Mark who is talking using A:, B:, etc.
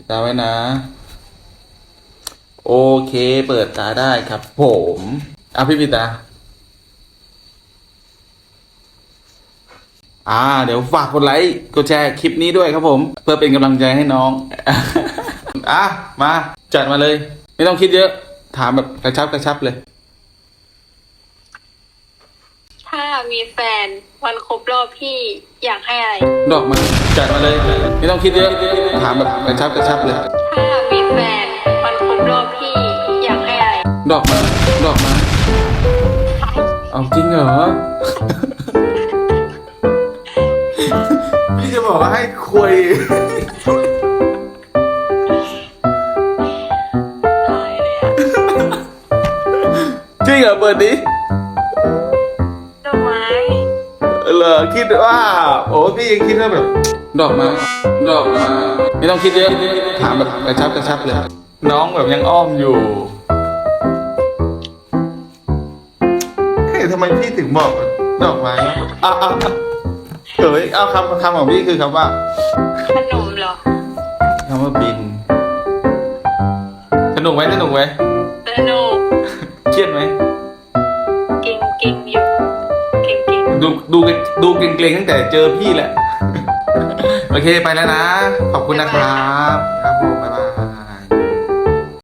A: ปิดตาไว้นะ โอเค เปิดตาได้ครับ ผมอะพี่ปิดตาอ่า เดี๋ยวฝากกดไลค์กดแชร์คลิปนี้ด้วยครับผม เพื่อเป็นกำลังใจให้น้อง อะ มา จัดมาเลย ไม่ต้องคิดเยอะ ถามแบบกระชับกระชับเลย
B: ถ้ามีแฟนวันครบรอบพี่อยากให้อะไร
A: ดอกมาจัดมาเลย ไม่ต้องคิดเยอะถามแบบกระชับกระชับเลย
B: ถ้ามีแฟนวันครบรอบพี่อยากให้อะไร
A: ดอกมาดอกมาเอาจริงเหรอ พี่จะบอกว่าให้คุย จริงเหรอเปิดดิ
B: ดอก ไม้
A: เหรอคิดว่า โอ้พี่ยังคิดว่าแบบ ดอกไมาดอกไมาไม่ต้องคิดเยอะถามแบบกระชับกระชับเลยน้องแบบยังอ้อมอยู่เฮ้ยทำไมพี่ถึงบอกดอกไม้อะอะอะเฮ้ยเอาคำคำของพี่คือคำว่า
B: ขนมเหรอ
A: คำว่าบิน สนุกไหมสนุกไหม
B: สนุก
A: เครียดไหม ดูดูดูเกรงๆตั้งแต่เจอพี่แหละ โอเคไปแล้วนะ ขอบคุณนะครับ